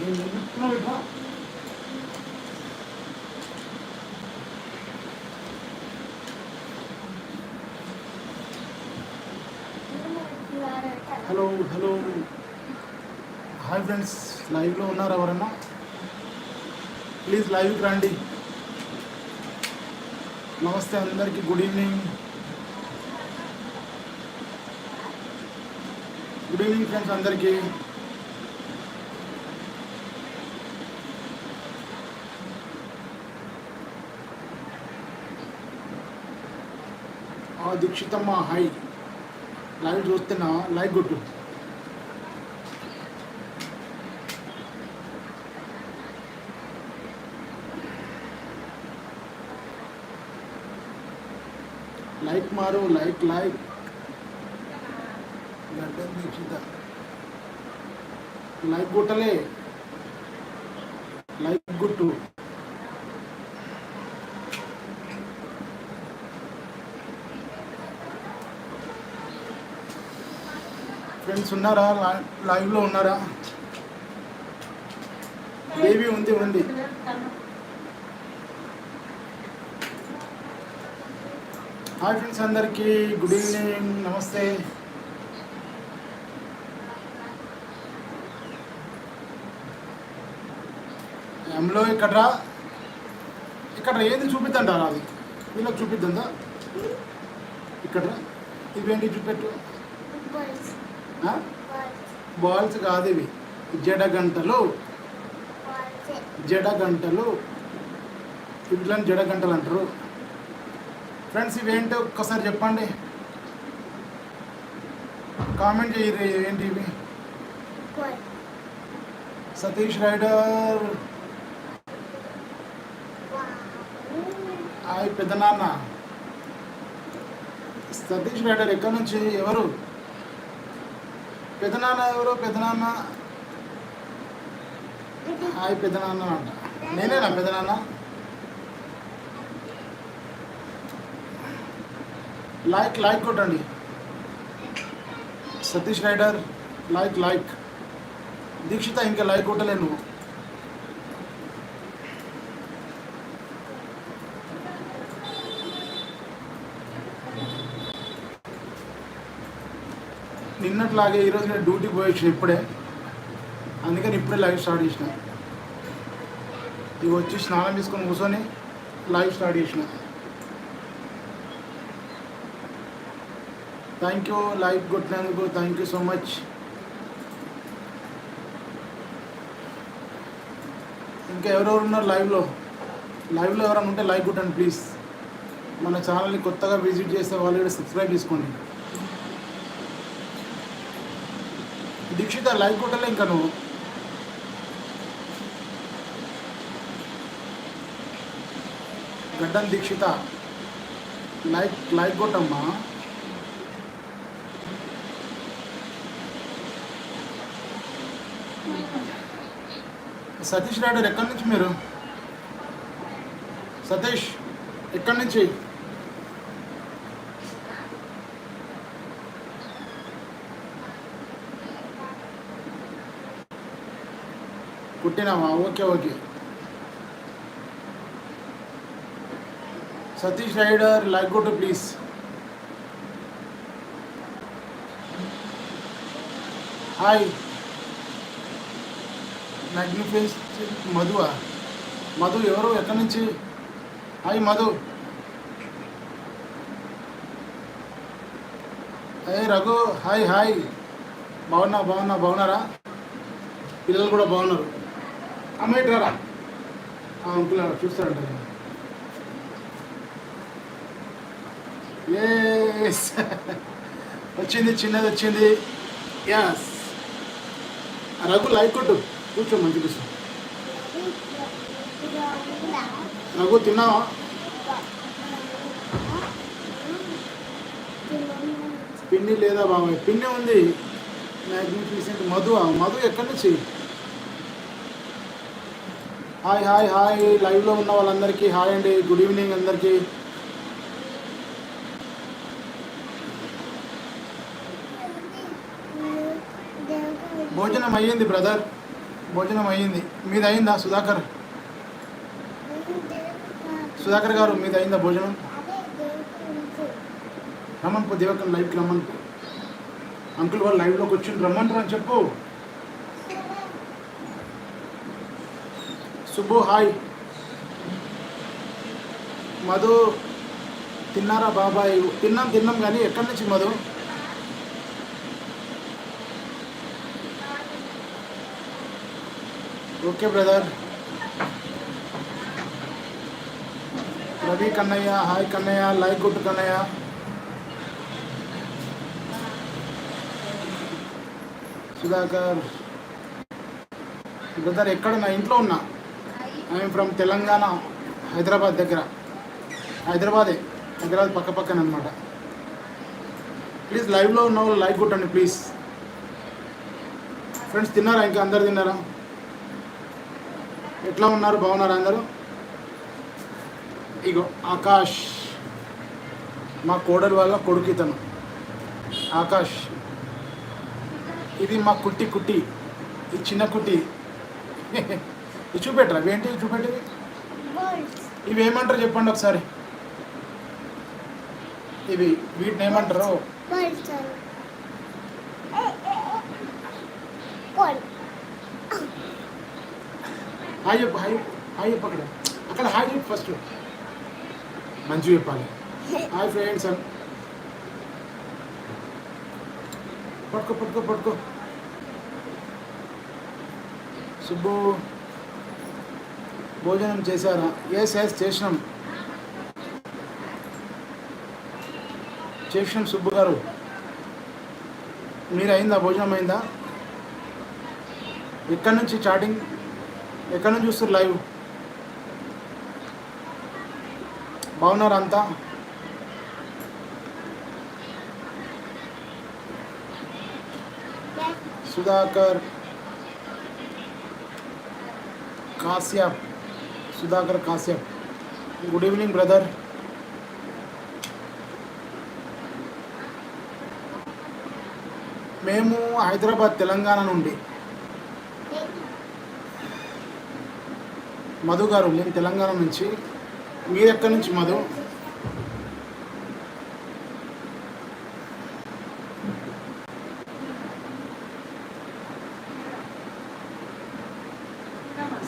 నేను చెప్తున్నా hello hello. Hi friends లైవ్లో ఉన్నారు ఎవరన్నా? ప్లీజ్ లైవ్కి రండి. నమస్తే అందరికీ good evening. Good evening friends అందరికీ. దీక్షితమ్మ హాయ్ లైవ్ చూస్తున్నా లైక్ కొట్టు లైక్ మారు like like Gaddam Dikshita like కొట్టలే లైక్ కొట్టు ఫ్రెండ్స్ ఉన్నారా? లైవ్లో ఉన్నారా? బేబీ ఉంది ఉంది. హాయ్ ఫ్రెండ్స్ అందరికీ గుడ్ ఈవినింగ్ నమస్తే. ఎంలో ఇక్కడ రా ఇక్కడ ఏది చూపిద్దంటారా అది? వీళ్ళకి చూపిద్దా ఇక్కడ రా ఇవేంటి చూపెట్టు? బాల్స్ కాదు ఇవి జడగంటలు జడగంటలు జడగంటలు ఇట్లని అంటారు. ఫ్రెండ్స్ ఇవేంటో ఒక్కసారి చెప్పండి. కామెంట్ చేయరు ఏంటి ఇవి? సతీష్ రైడర్ పెద్ద నాన్న సతీష్ రైడర్ ఎక్కడి నుంచి? ఎవరు? పెదనాన్న ఎవరు? పెదనాన్న. హాయ్ పెదనాన్న అంట. నేనేనా పెదనాన్న? లైక్ లైక్ కొట్టండి. Satish rider like like. Dikshita ఇంకా లైక్ కొట్టలేను నువ్వు నిన్నట్లాగే ఈరోజు నేను డ్యూటీ పోయొచ్చు ఇప్పుడే. అందుకని ఇప్పుడే లైవ్ స్టార్ట్ చేసిన. ఇవి వచ్చి స్నానం తీసుకొని కూర్చొని లైవ్ స్టార్ట్ చేసిన. థ్యాంక్ యూ లైవ్ కొట్టినందుకు థ్యాంక్ యూ సో మచ్ ఇంకా ఎవరెవరు ఉన్నారు లైవ్లో? లైవ్లో ఎవరైనా ఉంటే లైక్ కొట్టండి ప్లీజ్. మన ఛానల్ని కొత్తగా విజిట్ చేసే వాళ్ళు కూడా సబ్స్క్రైబ్ చేసుకోండి. దీక్షిత లైక్ కొట్టలే ఇంకా నువ్వు. గడ్డం దీక్షిత. లైక్ లైక్ కొట్టమ్మా. సతీష్ రాడు ఎక్కడి నుంచి మీరు? సతీష్ ఎక్కడి నుంచి? పుట్టినామా? Okay okay. Satish rider like good please. Hi. మ్యాగ్నిఫైస్ మధువా? మధు ఎవరు? ఎక్కడి నుంచి? Hi Madhu. Hi Raghu. Hi hi. బాగున్నా బాగున్నా బాగున్నారా? పిల్లలు కూడా బాగున్నారు. అమ్మాయి రారా? అంకుల్ చూస్తారంట ఎస్ వచ్చింది చిన్నది వచ్చింది. యాస్ రఘు లైక్ కొట్టు. కూర్చో మంచి కూర్చో. రఘు తిన్నావా? పిన్ని లేదా బాబాయ్? పిన్ని ఉంది. మ్యాగ్నిఫిసెంట్ మధు మధు ఎక్కడి నుంచి? Hi hi hi. లైవ్లో ఉన్న వాళ్ళందరికీ హాయ్ అండి. గుడ్ ఈవినింగ్ అందరికీ. భోజనం అయ్యింది బ్రదర్. భోజనం అయ్యింది మీది అయిందా సుధాకర్? సుధాకర్ గారు మీది అయిందా భోజనం? రమ్మని పో దేవకర్ లైవ్కి రమ్మని. అంకుల్ వాళ్ళు లైవ్లోకి వచ్చి రమ్మంటారు అని చెప్పు. సుబ్బు హాయ్. మధు తిన్నారా బాబాయ్? తిన్నాం తిన్నాం కానీ ఎక్కడి నుంచి Madhu? Okay brother. Ravi Kannayya hi Kannayya like good Kannayya. Sudhakar. Brother ఎక్కడ నా ఇంట్లో ఉన్నా? ఐఎమ్ ఫ్రమ్ తెలంగాణ హైదరాబాద్ దగ్గర. హైదరాబాదే హైదరాబాద్ పక్క పక్కన అనమాట ప్లీజ్ లైవ్లో ఉన్న వాళ్ళు లైక్ కొట్టండి ప్లీజ్. ఫ్రెండ్స్ తిన్నారా? ఇంకా అందరు తిన్నారా? ఎట్లా ఉన్నారు? బాగున్నారా అందరూ? ఇగో ఆకాష్. మా కోడలి వాళ్ళ కొడుకు ఇతను. ఆకాష్. ఇది మా కుట్టి కుట్టి. ఈ చిన్న కుట్టి. ఇది చూపెట్టరా? ఇవేంటి చూపెట్టేవి ఇవి ఏమంటారు చెప్పండి ఒకసారి. ఇవి వీటిని ఏమంటారు? హాయ్ చెప్పు హాయ్ హాయ్ చెప్పు అక్కడ. అక్కడ హాయ్ చెప్పు ఫస్ట్. మంచి చెప్పాలి. Hi friends. అని పట్టుకో పట్టుకో పట్టుకో. సుబ్బు. భోజనం చేశారా? ఎస్ ఎస్ చేసినాం? చేసినాం సుబ్బు గారు. మీరు అయిందా భోజనం అయిందా? ఎక్కడి నుంచి చాటింగ్ ఎక్కడి నుంచి చూస్తారు లైవ్? బాగున్నారా అంతా? Sudhakar Kashyap. Sudhakar Kashyap. Good evening brother మేము హైదరాబాద్ తెలంగాణ నుండి. మధు గారు నేను తెలంగాణ నుంచి. మీరు ఎక్కడి నుంచి మధు?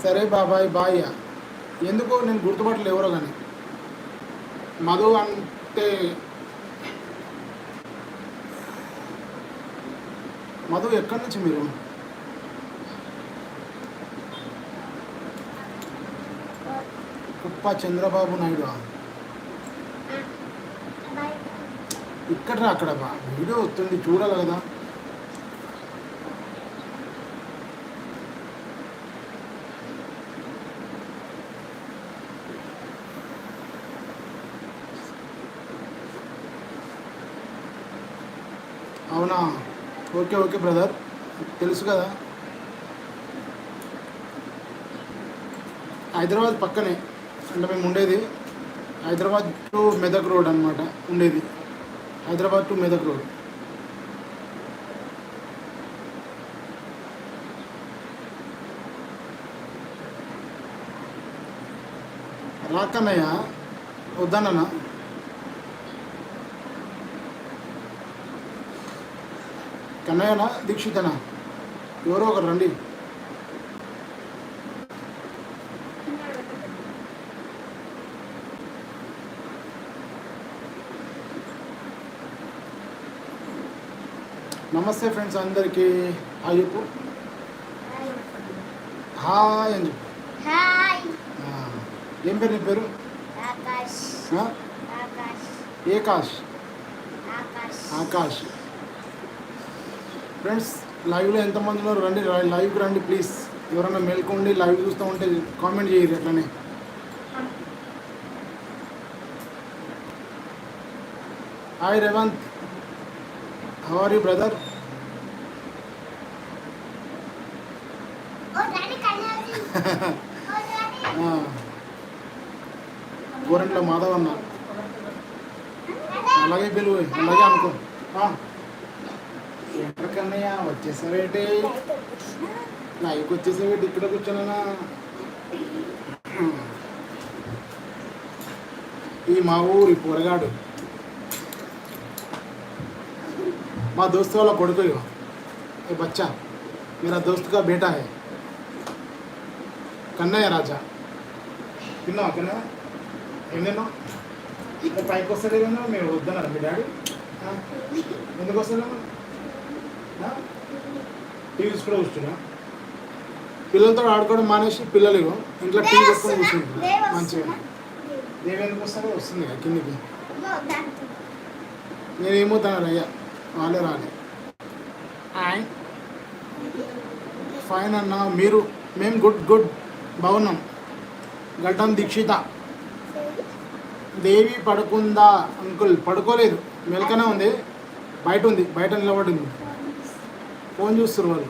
సరే బాబాయ్ బాయ్యా ఎందుకో నేను గుర్తుపట్టలే ఎవరో కానీ. మధు అంటే మధు ఎక్కడి నుంచి మీరు? కుప్ప చంద్రబాబు నాయుడు? ఇక్కడ అక్కడ బా. వీడియో వస్తుంది చూడాలి కదా. అవునా? ఓకే ఓకే బ్రదర్ తెలుసు కదా. హైదరాబాద్ పక్కనే అంటే మేము ఉండేది హైదరాబాద్ టు మెదక్ రోడ్ అనమాట ఉండేది. Hyderabad to Medak road. రాకన్నయ్య వద్దన్నా కన్నయ్యనా దీక్షితనా? ఎవరో ఒకరు రండి. నమస్తే ఫ్రెండ్స్ అందరికీ. హాయ్ చెప్పు. హాయ్ అని చెప్పు. ఏం పేరు నీ పేరు? ఏకాష్. ఆకాష్. ఫ్రెండ్స్ లైవ్లో ఎంతమంది ఉన్నారు? రండి లైవ్కి రండి ప్లీజ్ ఎవరైనా మేల్కోండి లైవ్ చూస్తూ ఉంటే కామెంట్ చేయరు అట్లనే. Hi Revanth how are you brother Gorantla Madhav అన్న అలాగే పిలువు అలాగే అనుకో. ఆ. ఎక్కడికన్నయ్య వచ్చేసావేంటి లైవ్కి వచ్చేసేవి ఇక్కడ కూర్చోనా ఈ మా ఊరి పొరగాడు మా దోస్తు వాళ్ళ కొడుకు ఇగో. ఏ బచ్చా मेरा दोस्त का बेटा है కన్నయ్య రాజా తిన్నావా కన్నయ్య ఏం తిన్నావు ఇంకా పైకి వస్తలేదన్నా మీరు వద్దన్నారా మీ డాడీ ఆ? ఎందుకు వస్తలేము టీవీ కూడా కూర్చున్నా. పిల్లలతో ఆడుకోవడం మానేసి పిల్లలు ఇంట్లో టీవీ పెట్టుకొని కూర్చుంటారు మంచిగా. దేవి ఎందుకు వస్తారో వస్తుంది కదా కిందికి. నేనేమో తన అయ్యా వాళ్ళే రాలే. ఫైన్ అన్న మీరు మేము గుడ్ గుడ్ బాగున్నాం గడ్డం దీక్షిత. దేవి పడుకుందా అంకుల్? పడుకోలేదు. మెలకనే ఉంది. బయట ఉంది. బయట నిలబడింది. ఫోన్ చూస్తారు వాళ్ళు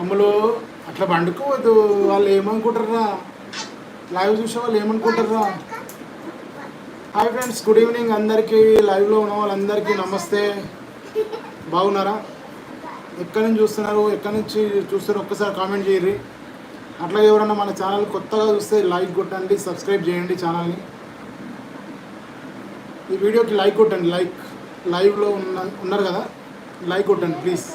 అమ్ములు అట్లా పండుకోవద్దు వాళ్ళు ఏమనుకుంటారా లైవ్ చూసే వాళ్ళు ఏమనుకుంటారా హాయ్ ఫ్రెండ్స్ గుడ్ ఈవినింగ్ అందరికీ లైవ్లో ఉన్న వాళ్ళందరికీ నమస్తే. బాగున్నారా? ఎక్కడి నుంచి చూస్తున్నారు? ఎక్కడి నుంచి చూస్తారు ఒక్కసారి కామెంట్ చేయరు అట్లాగే ఎవరైనా మన ఛానల్ కొత్తగా చూస్తే లైక్ కొట్టండి సబ్స్క్రైబ్ చేయండి ఛానల్ని ఈ వీడియోకి లైక్ కొట్టండి లైక్ లైవ్లో ఉన్న ఉన్నారు కదా? లైక్ కొట్టండి ప్లీజ్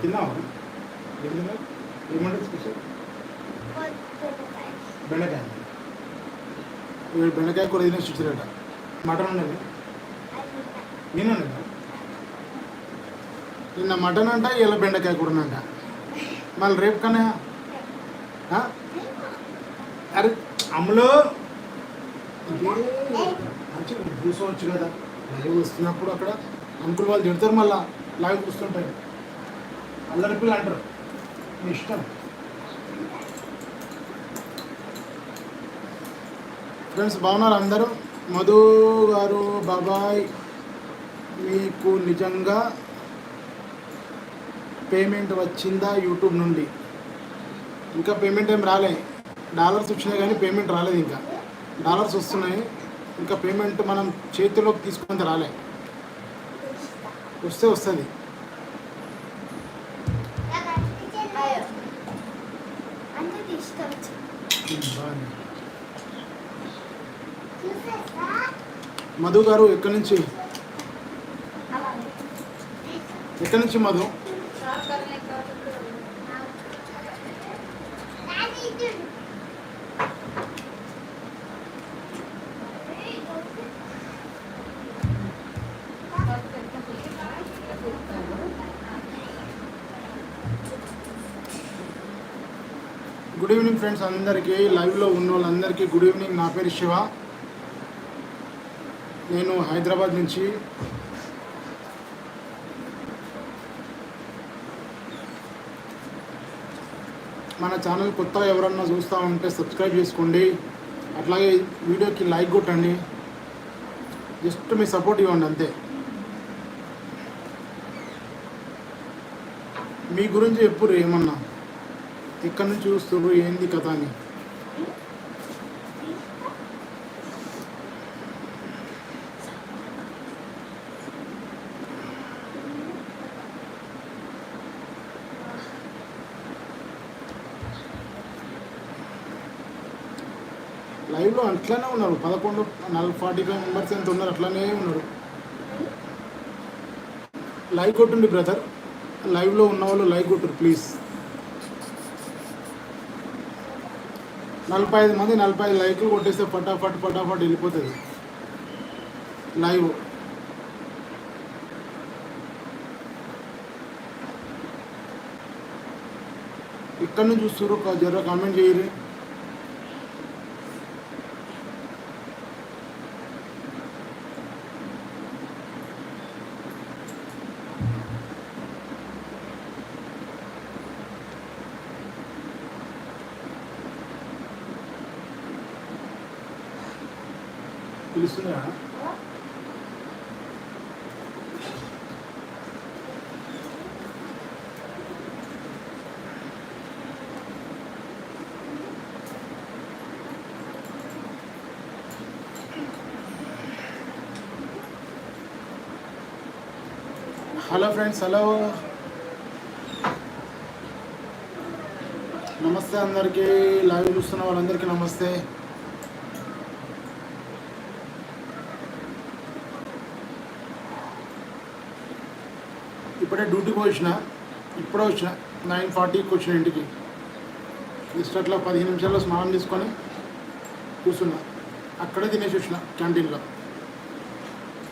తిన్నావా? ఏం స్పెషల్? బెండకాయ. బెండకాయ కూర తినేసి చూసారట మటన్ ఉండదు నేను నిన్న మటన్ అంట ఇలా బెండకాయ కూడనంట మళ్ళీ రేపు కన్నా? అరే అమ్ములు ఇదే. కదా. లైవ్ వస్తున్నప్పుడు అక్కడ అంకుల్ వాళ్ళు తిడతారు మళ్ళా. లైవ్ కూర్చుంటారు అల్లరి పిల్లలు అంటారు. మీ ఇష్టం. ఫ్రెండ్స్ బాగున్నారు అందరూ? మధు గారు బాబాయ్ మీకు నిజంగా పేమెంట్ వచ్చిందా యూట్యూబ్ నుండి? ఇంకా పేమెంట్ ఏం రాలే. డాలర్స్ వచ్చినాయి కానీ పేమెంట్ రాలేదు ఇంకా. డాలర్స్ వస్తున్నాయి. ఇంకా పేమెంట్ మనం చేతిలోకి తీసుకుంటే రాలే. వస్తే వస్తుంది. మధు గారు ఎక్కడి నుంచి? ఎక్కడి నుంచి మధు? ఫ్రెండ్స్ అందరికీ లైవ్లో ఉన్న వాళ్ళందరికీ గుడ్ ఈవినింగ్ నా పేరు శివ. నేను హైదరాబాద్ నుంచి. మన ఛానల్ కొత్తగా ఎవరన్నా చూస్తూ ఉంటే సబ్స్క్రైబ్ చేసుకోండి. అట్లాగే వీడియోకి లైక్ కొట్టండి. జస్ట్ మీ సపోర్ట్ ఇవ్వండి అంతే. మీ గురించి ఎప్పుడు ఏమన్నా ఎక్కడి నుంచి చూస్తున్నారు ఏంది కథ అని. లైవ్లో అట్లనే ఉన్నారు. పదకొండు నలభై ఫార్టీ ఫైవ్ మెంబర్స్ ఎంత ఉన్నారు అట్లనే ఉన్నారు. లైవ్ కొట్టుండి బ్రదర్. లైవ్లో ఉన్న వాళ్ళు లైవ్ కొట్టురు ప్లీజ్. నలభై ఐదు మంది నలభై ఐదు లైక్లు కొట్టేస్తే ఫటాఫట్ ఫటాఫట్ వెళ్ళిపోతుంది. లైవ్ ఇక్కడ నుంచి చూస్తున్నారు జర కామెంట్ చేయరు వస్తున్నా హలో ఫ్రెండ్స్ హలో. నమస్తే అందరికీ. లైవ్ చూస్తున్న వాళ్ళందరికీ నమస్తే. ఇప్పుడే వచ్చిన ఇప్పుడే వచ్చిన నైన్ ఫార్టీకి వచ్చిన ఇంటికి. జస్ట్ అట్లా పదిహేను నిమిషాల్లో స్నానం తీసుకొని కూర్చున్నా. అక్కడే తినేసి వచ్చిన క్యాంటీన్లో.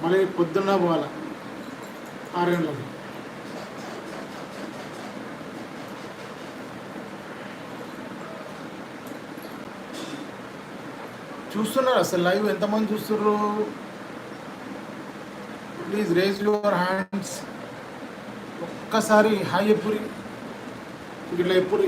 మళ్ళీ పొద్దున్న పోవాలా? ఆరు గంటలకు. చూస్తున్నారు అసలు లైవ్ ఎంతమంది చూస్తున్నారు ప్లీజ్ రేజ్ యువర్ హ్యాండ్స్. ఒక్కసారి హాయ్ ఎప్పురి ఇట్లా ఎప్పురి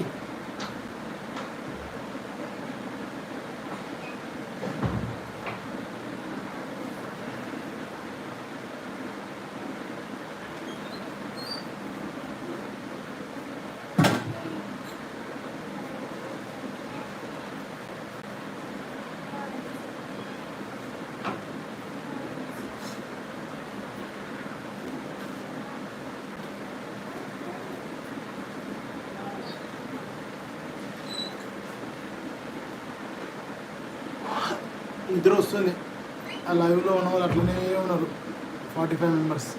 నిద్ర వస్తుంది. ఆ లైవ్లో ఉన్న వాళ్ళు అట్లనే ఉన్నారు. Forty five members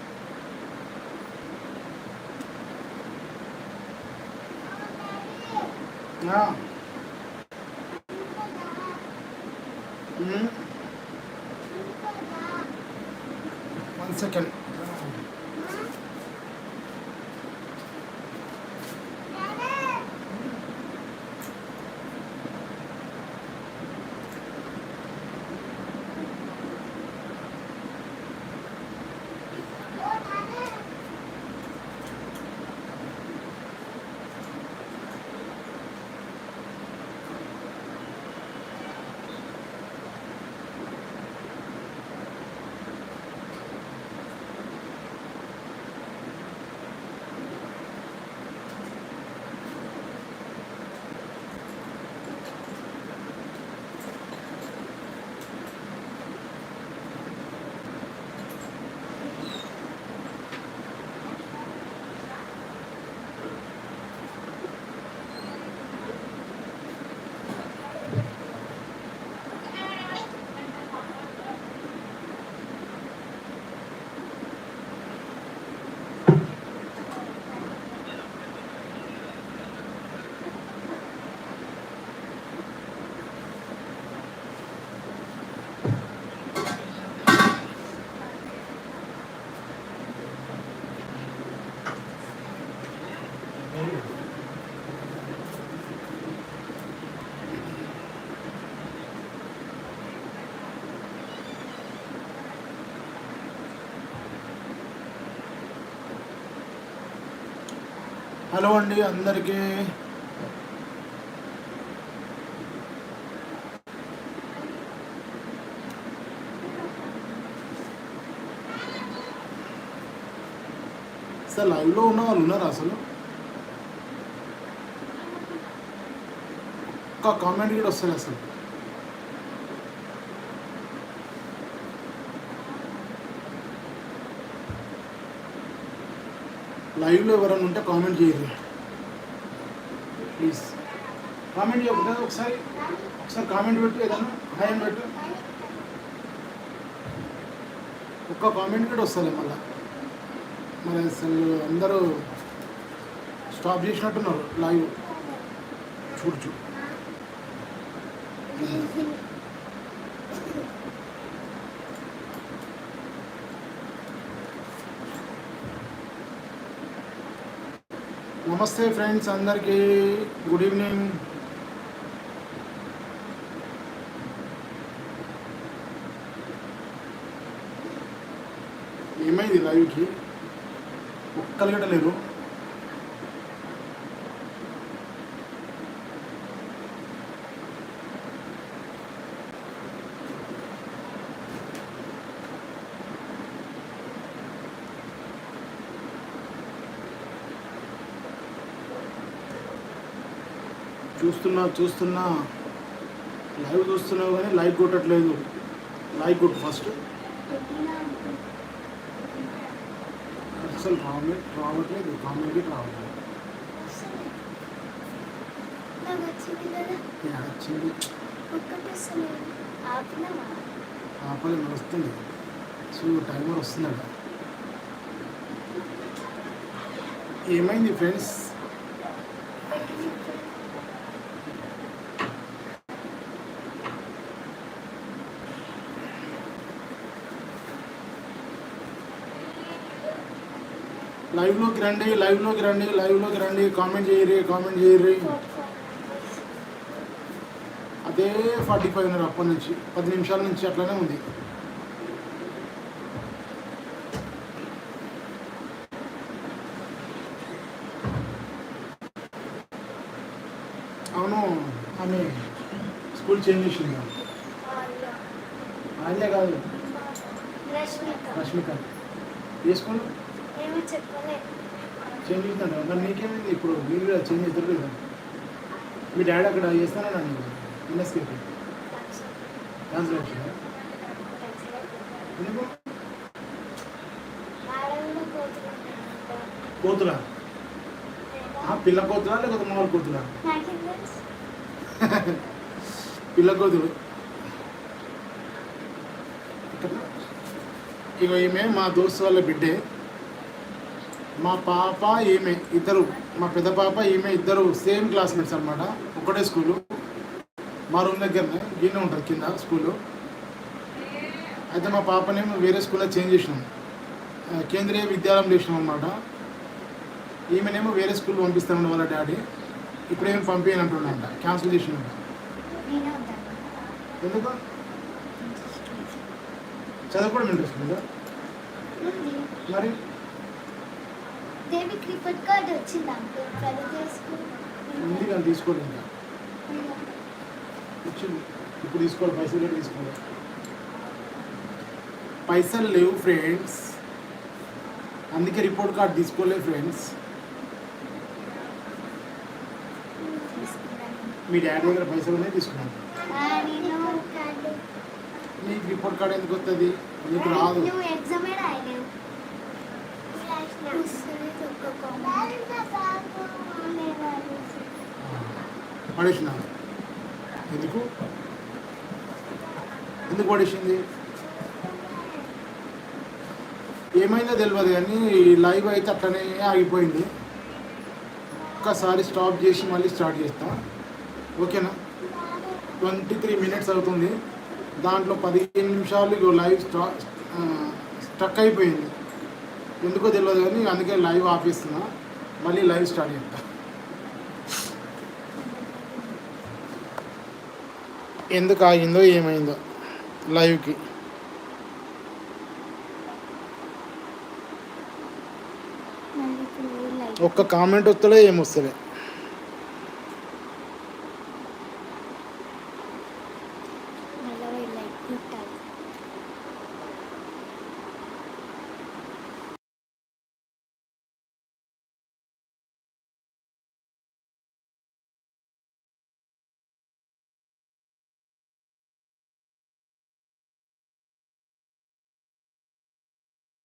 one second hello అండి అందరికీ. సార్ లైవ్లో ఉన్న వాళ్ళు ఉన్నారు అసలు? ఒక్క కామెంట్ కూడా వస్తుంది అసలు. లైవ్లో ఎవరైనా ఉంటే కామెంట్ చేయరు. ప్లీజ్. కామెంట్ చేయకుండా ఒకసారి ఒకసారి కామెంట్ పెట్టు ఏదైనా హాయ్ పెట్టు. ఒక్క కామెంట్ కూడా వస్తుంది మళ్ళీ. మరి అసలు అందరూ స్టాప్ చేసినట్టున్నారు లైవ్. చూడు చూడు. నమస్తే ఫ్రెండ్స్ అందరికీ గుడ్ ఈవినింగ్. ఏమైంది లైవ్కి? ఒక్కరు లేదు. లేరు చూస్తున్నా చూస్తున్నా లైవ్ చూస్తున్నావు కానీ లైక్ కొట్టట్లేదు. లైక్ కొట్టు ఫస్ట్. అసలు కామెంట్ రావట్లేదు కామెంట్ రావట్లేదు. వచ్చింది? ఆపలేదు వస్తుంది. సో టైమర్ వస్తుందట. ఏమైంది ఫ్రెండ్స్? లైవ్లోకి రండి లైవ్లోకి రండి లైవ్లోకి రండి. కామెంట్ చేయరి కామెంట్ చేయరి. అదే ఫార్టీ ఫైవ్ ఉన్నారు అప్పటి నుంచి. పది నిమిషాల నుంచి అట్లనే ఉంది. అవును ఆమె స్కూల్ చేంజ్ చేసింది? ఆల్య కాదు. రష్మిక. ఏ స్కూల్? చేంజ్ చేస్తాడు మరి నీకేమైంది ఇప్పుడు మీరు కూడా చేంజ్ చేస్తారు కదా. మీ డాడీ అక్కడ చేస్తానన్నా నేను ట్రాన్స్లేషన్ ఎందుకు? కోతులా పిల్ల కోతులా లేకపోతే మామూలు కోతులా? పిల్ల కోతులు. ఇక ఈమె మా దోస్తు వాళ్ళ బిడ్డే. మా పాప ఈమె ఇద్దరు మా పెద్ద పాప ఈమె ఇద్దరు సేమ్ క్లాస్మేట్స్ అనమాట ఒకటే స్కూలు. మా రూమ్ దగ్గరనే గిన్నె ఉంటుంది కింద స్కూలు. అయితే మా పాపనేమో వేరే స్కూల్లో చేంజ్ చేసినాం. కేంద్రీయ విద్యాలయం చేసినాం అనమాట ఈమెనేమో వేరే స్కూల్ పంపిస్తామని వాళ్ళ డాడీ. ఇప్పుడేం పంపించనంటుండంట క్యాన్సిల్ చేసినంట నేనే ఉంటాను ఎందుకు? చదువుకోవడం ఇంట్రెస్ట్ ఉంది. మరి? దేవికి రిపోర్ట్ కార్డు వచ్చింది అంకుల్ ప్రతి కానీ తీసుకోవాలి ఇంకా. వచ్చింది. ఇప్పుడు తీసుకోవాలి పైసలు లేవు తీసుకోవాలి పైసలు లేవు ఫ్రెండ్స్. అందుకే రిపోర్ట్ కార్డ్ తీసుకోలేదు ఫ్రెండ్స్. మీ డాడీ దగ్గర పైసలు ఉన్నాయి తీసుకున్నాను. నీకు రిపోర్ట్ కార్డ్ ఎందుకు వస్తుంది? నీకు రాదు. ఎగ్జామ్ ఒక్క పడేసిన. ఎందుకు? ఎందుకు పడేసింది? ఏమైందో తెలియదు కానీ లైవ్ అయితే అట్లనే ఆగిపోయింది. ఒక్కసారి స్టాప్ చేసి మళ్ళీ స్టార్ట్ చేస్తాం. ఓకేనా? ట్వంటీ త్రీ మినిట్స్ అవుతుంది. దాంట్లో పదిహేను నిమిషాలు లైవ్ స్టా స్టక్ అయిపోయింది. ఎందుకో తెలియదు కానీ అందుకే లైవ్ ఆపేస్తున్నా. మళ్ళీ లైవ్ స్టార్ట్ చేస్తా. ఎందుకు ఆగిందో ఏమైందో లైవ్కి. ఒక్క కామెంట్ వస్తలే ఏమొస్తలే